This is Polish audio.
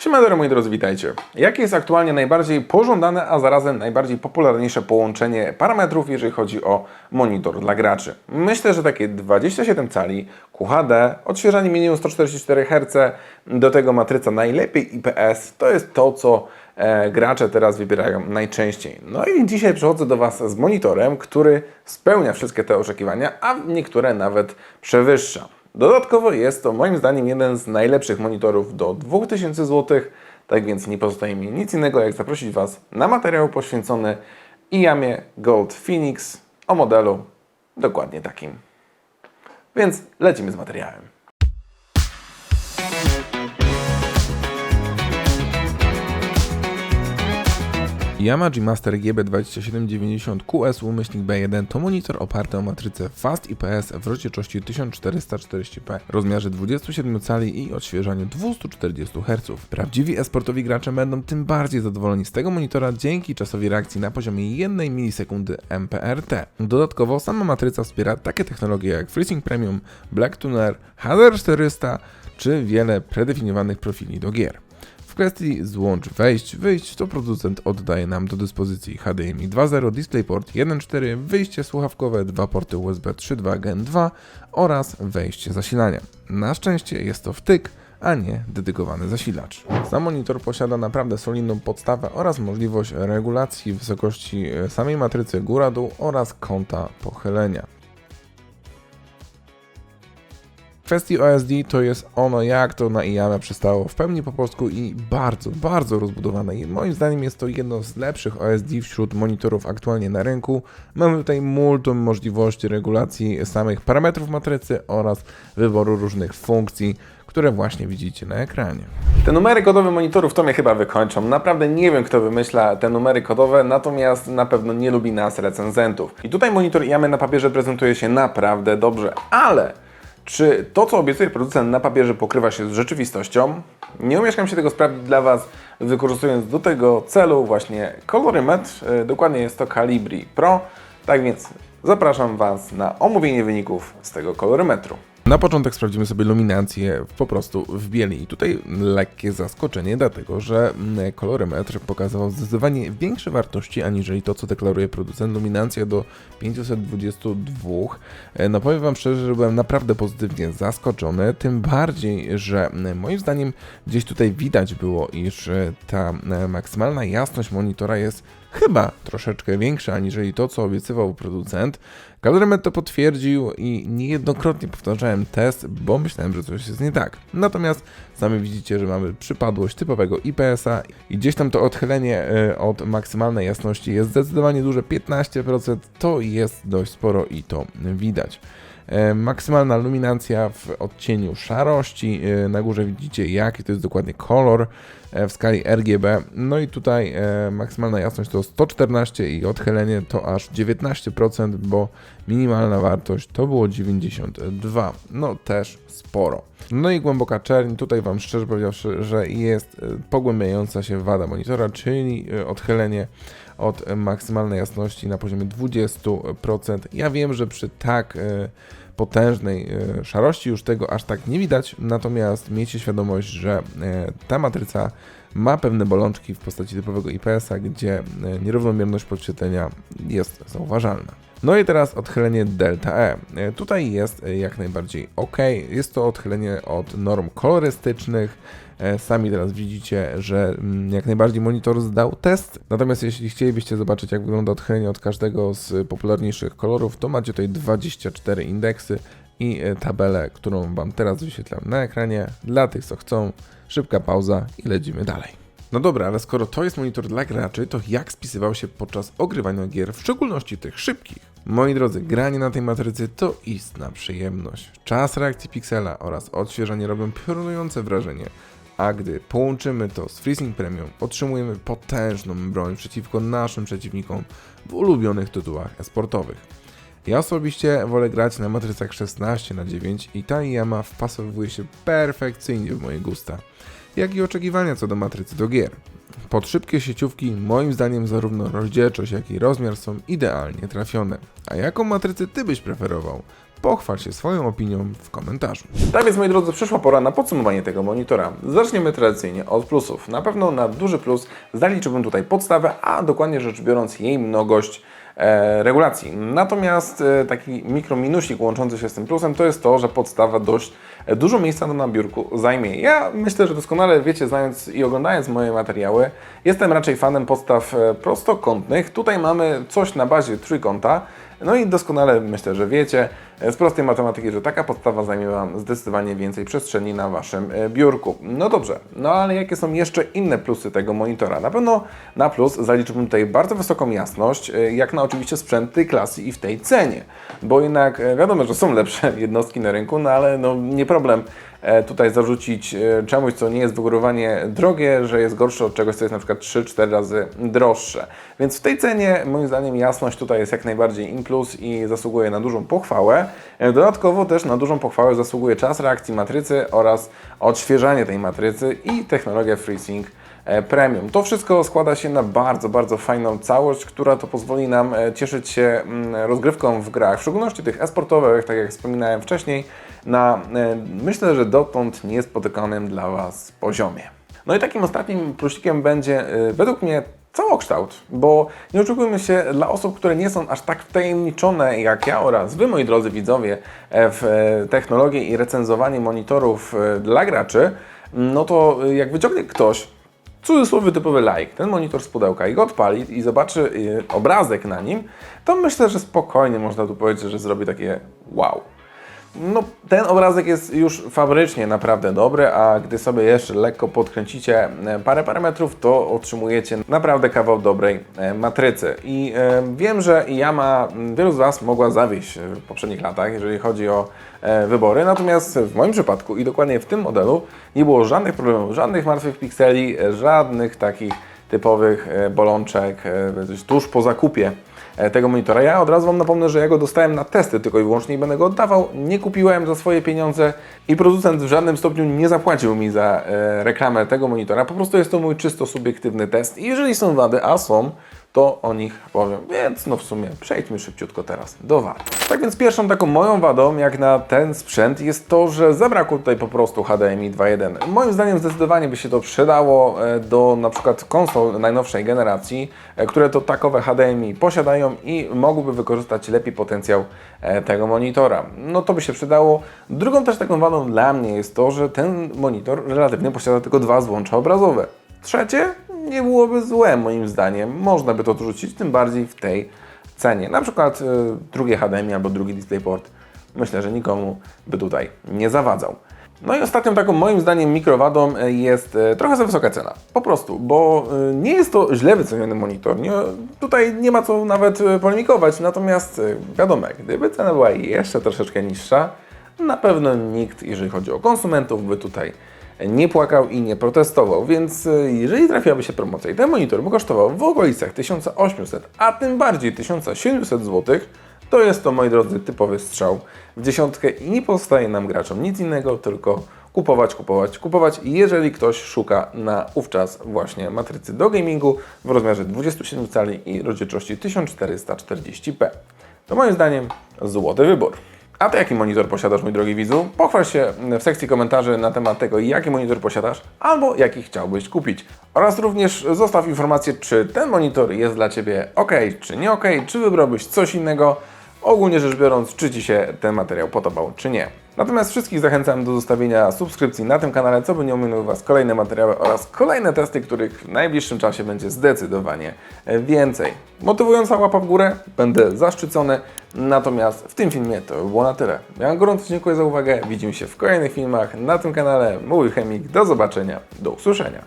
Siemandero moi drodzy, witajcie. Jakie jest aktualnie najbardziej pożądane, a zarazem najbardziej popularniejsze połączenie parametrów, jeżeli chodzi o monitor dla graczy? Myślę, że takie 27 cali, QHD, odświeżanie minimum 144 Hz, do tego matryca najlepiej IPS, to jest to, co e, gracze teraz wybierają najczęściej. No i dzisiaj przychodzę do Was z monitorem, który spełnia wszystkie te oczekiwania, a niektóre nawet przewyższa. Dodatkowo jest to moim zdaniem jeden z najlepszych monitorów do 2000 zł, tak więc nie pozostaje mi nic innego jak zaprosić Was na materiał poświęcony IAMie Gold Phoenix o modelu dokładnie takim. Więc lecimy z materiałem. Yamaha Master GB2790 QS umyślnik B1 to monitor oparty o matrycę Fast IPS w rozdzielczości 1440p, rozmiarze 27 cali i odświeżaniu 240 Hz. Prawdziwi esportowi gracze będą tym bardziej zadowoleni z tego monitora dzięki czasowi reakcji na poziomie 1 milisekundy MPRT. Dodatkowo sama matryca wspiera takie technologie jak FreeSync Premium, Black Tuner, HDR400 czy wiele predefiniowanych profili do gier. W kwestii złącz wejść, wyjść to producent oddaje nam do dyspozycji HDMI 2.0, DisplayPort 1.4, wyjście słuchawkowe, dwa porty USB 3.2 Gen 2 oraz wejście zasilania. Na szczęście jest to wtyk, a nie dedykowany zasilacz. Sam monitor posiada naprawdę solidną podstawę oraz możliwość regulacji wysokości e, samej matrycy góra-dół oraz kąta pochylenia. Kwestii OSD to jest ono jak to na IAMA przystało w pełni po polsku i bardzo, bardzo rozbudowane. I moim zdaniem jest to jedno z lepszych OSD wśród monitorów aktualnie na rynku. Mamy tutaj multum możliwości regulacji samych parametrów matrycy oraz wyboru różnych funkcji, które właśnie widzicie na ekranie. Te numery kodowe monitorów to mnie chyba wykończą. Naprawdę nie wiem, kto wymyśla te numery kodowe, natomiast na pewno nie lubi nas recenzentów. I tutaj monitor IAMA na papierze prezentuje się naprawdę dobrze, ale czy to, co obiecuje producent na papierze, pokrywa się z rzeczywistością? Nie umieszkam się tego sprawdzić dla Was, wykorzystując do tego celu właśnie kolorymetr. E, dokładnie jest to Calibri Pro. Tak więc zapraszam Was na omówienie wyników z tego kolorymetru. Na początek sprawdzimy sobie luminację po prostu w bieli. I tutaj lekkie zaskoczenie, dlatego że mm, kolorymetr pokazywał zdecydowanie większe wartości aniżeli to, co deklaruje producent. Luminacja do 522. E, no powiem Wam szczerze, że byłem naprawdę pozytywnie zaskoczony, tym bardziej, że moim zdaniem gdzieś tutaj widać było, iż e, ta maksymalna jasność monitora jest chyba troszeczkę większa aniżeli to, co obiecywał producent. Kalorymet to potwierdził i niejednokrotnie powtarzałem test, bo myślałem, że coś jest nie tak. Natomiast sami widzicie, że mamy przypadłość typowego IPS-a i gdzieś tam to odchylenie e, od maksymalnej jasności jest zdecydowanie duże, 15%, to jest dość sporo i to widać. E, maksymalna luminacja w odcieniu szarości. E, na górze widzicie jaki to jest dokładnie kolor e, w skali RGB. No i tutaj maksymalna jasność to 114 i odchylenie to aż 19%, bo minimalna wartość to było 92. No też sporo. No i głęboka czerń, tutaj Wam szczerze powiedziawszy, że jest pogłębiająca się wada monitora, czyli odchylenie od maksymalnej jasności na poziomie 20%. Ja wiem, że przy tak potężnej e, szarości już tego aż tak nie widać, natomiast miejcie świadomość, że e, ta matryca ma pewne bolączki w postaci typowego IPS-a, gdzie e, nierównomierność podświetlenia jest zauważalna. No i teraz odchylenie delta E. Tutaj jest jak najbardziej ok. Jest to odchylenie od norm kolorystycznych. Sami teraz widzicie, że mm, jak najbardziej monitor zdał test. Natomiast jeśli chcielibyście zobaczyć, jak wygląda odchylenie od każdego z popularniejszych kolorów, to macie tutaj 24 indeksy i tabelę, którą Wam teraz wyświetlam na ekranie. Dla tych, co chcą, szybka pauza i lecimy dalej. No dobra, ale skoro to jest monitor dla graczy, to jak spisywał się podczas ogrywania gier, w szczególności tych szybkich? Moi drodzy, granie na tej matrycy to istna przyjemność. Czas reakcji piksela oraz odświeżanie robią piorunujące wrażenie. A gdy połączymy to z Freezing Premium, otrzymujemy potężną broń przeciwko naszym przeciwnikom w ulubionych tytułach esportowych. Ja osobiście wolę grać na matrycach 16 na 9 i ta Yamaha wpasowuje się perfekcyjnie w moje gusta jak i oczekiwania co do matrycy do gier. Pod szybkie sieciówki moim zdaniem zarówno rozdzielczość, jak i rozmiar są idealnie trafione. A jaką matrycę Ty byś preferował? Pochwal się swoją opinią w komentarzu. Tak więc moi drodzy, przyszła pora na podsumowanie tego monitora. Zaczniemy tradycyjnie od plusów. Na pewno na duży plus zaliczyłbym tutaj podstawę, a dokładnie rzecz biorąc jej mnogość e, regulacji. Natomiast e, taki mikrominusik łączący się z tym plusem to jest to, że podstawa dość e, dużo miejsca na biurku zajmie. Ja myślę, że doskonale wiecie, znając i oglądając moje materiały, jestem raczej fanem podstaw prostokątnych. Tutaj mamy coś na bazie trójkąta, no i doskonale myślę, że wiecie z prostej matematyki, że taka podstawa zajmie Wam zdecydowanie więcej przestrzeni na Waszym e, biurku. No dobrze, no ale jakie są jeszcze inne plusy tego monitora? Na pewno na plus zaliczyłbym tutaj bardzo wysoką jasność, e, jak na oczywiście sprzęt tej klasy i w tej cenie, bo jednak e, wiadomo, że są lepsze jednostki na rynku, no ale no nie problem tutaj zarzucić e, czemuś, co nie jest wygórowanie drogie, że jest gorsze od czegoś, co jest na przykład 3-4 razy droższe. Więc w tej cenie moim zdaniem jasność tutaj jest jak najbardziej in plus i zasługuje na dużą pochwałę. E, Dodatkowo też na dużą pochwałę zasługuje czas reakcji matrycy oraz odświeżanie tej matrycy i technologia FreeSync e, Premium. To wszystko składa się na bardzo, bardzo fajną całość, która to pozwoli nam e, cieszyć się mm, rozgrywką w grach, w szczególności tych e-sportowych, tak jak wspominałem wcześniej, na e, myślę, że dotąd niespotykanym dla Was poziomie. No i takim ostatnim plusikiem będzie e, według mnie całokształt, bo nie oczekujmy się dla osób, które nie są aż tak wtajemniczone jak ja oraz Wy, moi drodzy widzowie, e, w e, technologię i recenzowanie monitorów e, dla graczy, no to e, jak wyciągnie ktoś cudzysłowie typowy like, ten monitor z pudełka i go odpali i zobaczy y, obrazek na nim, to myślę, że spokojnie można tu powiedzieć, że zrobi takie wow. No, ten obrazek jest już fabrycznie naprawdę dobry, a gdy sobie jeszcze lekko podkręcicie e, parę parametrów, to otrzymujecie naprawdę kawał dobrej e, matrycy. I e, wiem, że Yama wielu z Was mogła zawieść w poprzednich latach, jeżeli chodzi o wybory, natomiast w moim przypadku i dokładnie w tym modelu nie było żadnych problemów, żadnych martwych pikseli, żadnych takich typowych bolączek tuż po zakupie tego monitora. Ja od razu Wam napomnę, że ja go dostałem na testy tylko i wyłącznie i będę go oddawał. Nie kupiłem za swoje pieniądze i producent w żadnym stopniu nie zapłacił mi za e, reklamę tego monitora. Po prostu jest to mój czysto subiektywny test i jeżeli są wady, a są, to o nich powiem. Więc no w sumie przejdźmy szybciutko teraz do wad. Tak więc pierwszą taką moją wadą jak na ten sprzęt jest to, że zabrakło tutaj po prostu HDMI 2.1. Moim zdaniem zdecydowanie by się to przydało e, do na przykład konsol najnowszej generacji, e, które to takowe HDMI posiadają i mogłyby wykorzystać lepiej potencjał e, tego monitora. No to by się przydało. Drugą też taką wadą dla mnie jest to, że ten monitor relatywnie posiada tylko dwa złącza obrazowe. Trzecie nie byłoby złe moim zdaniem. Można by to odrzucić, tym bardziej w tej cenie. Na przykład y, drugie HDMI albo drugi DisplayPort. Myślę, że nikomu by tutaj nie zawadzał. No i ostatnią taką moim zdaniem mikrowadą y, jest y, trochę za wysoka cena. Po prostu, bo y, nie jest to źle wyceniony monitor. Nie, tutaj nie ma co nawet polemikować. Natomiast wiadomo, gdyby cena była jeszcze troszeczkę niższa, na pewno nikt, jeżeli chodzi o konsumentów, by tutaj nie płakał i nie protestował, więc y, jeżeli trafiłaby się promocja i ten monitor by kosztował w okolicach 1800, a tym bardziej 1700 zł, to jest to, moi drodzy, typowy strzał w dziesiątkę i nie pozostaje nam graczom nic innego, tylko kupować, kupować, kupować. Jeżeli ktoś szuka na ówczas właśnie matrycy do gamingu w rozmiarze 27 cali i rozdzielczości 1440p, to moim zdaniem złoty wybór. A ty jaki monitor posiadasz, mój drogi widzu? Pochwal się w sekcji komentarzy na temat tego, jaki monitor posiadasz, albo jaki chciałbyś kupić. Oraz również zostaw informację, czy ten monitor jest dla Ciebie ok, czy nie ok, czy wybrałbyś coś innego. Ogólnie rzecz biorąc, czy Ci się ten materiał podobał, czy nie. Natomiast wszystkich zachęcam do zostawienia subskrypcji na tym kanale, co by nie ominęły Was kolejne materiały oraz kolejne testy, których w najbliższym czasie będzie zdecydowanie więcej. Motywująca łapa w górę, będę zaszczycony. Natomiast w tym filmie to by było na tyle. Ja gorąco dziękuję za uwagę, widzimy się w kolejnych filmach na tym kanale. Mój Chemik, do zobaczenia, do usłyszenia.